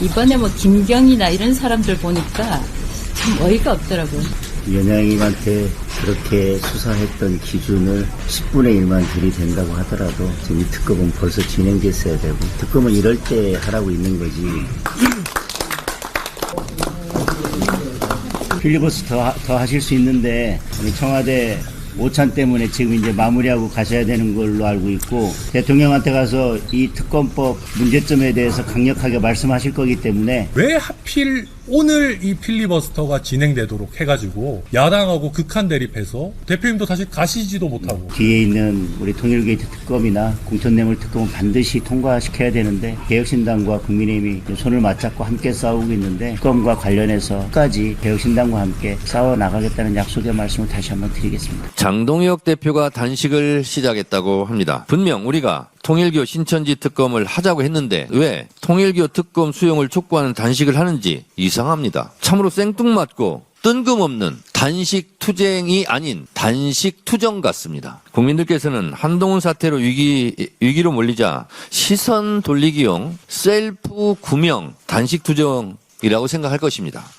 이번에 뭐 김경이나 이런 사람들 보니까 참 어이가 없더라고요. 연양님한테 그렇게 수사했던 기준을 10분의 1만 들이댄다고 하더라도 지금 이 특검은 벌써 진행됐어야 되고 특검은 이럴 때 하라고 있는 거지. 필리버스터 더, 더 하실 수 있는데 우리 청와대 오찬 때문에 지금 이제 마무리하고 가셔야 되는 걸로 알고 있고 대통령한테 가서 이 특검법 문제점에 대해서 강력하게 말씀하실 거기 때문에 왜 하필 오늘 이 필리버스터가 진행되도록 해가지고 야당하고 극한 대립해서 대표님도 사실 가시지도 못하고 뒤에 있는 우리 통일게이트 특검이나 공천뇌물 특검은 반드시 통과시켜야 되는데 개혁신당과 국민의힘이 손을 맞잡고 함께 싸우고 있는데 특검과 관련해서 끝까지 개혁신당과 함께 싸워 나가겠다는 약속의 말씀을 다시 한번 드리겠습니다. 장동혁 대표가 단식을 시작했다고 합니다. 분명 우리가 통일교 신천지 특검을 하자고 했는데 왜 통일교 특검 수용을 촉구하는 단식을 하는지 이상합니다. 참으로 생뚱맞고 뜬금없는 단식 투쟁이 아닌 단식 투정 같습니다. 국민들께서는 한동훈 사태로 위기, 위기로 몰리자 시선 돌리기용 셀프 구명 단식 투정 이라고 생각할 것입니다.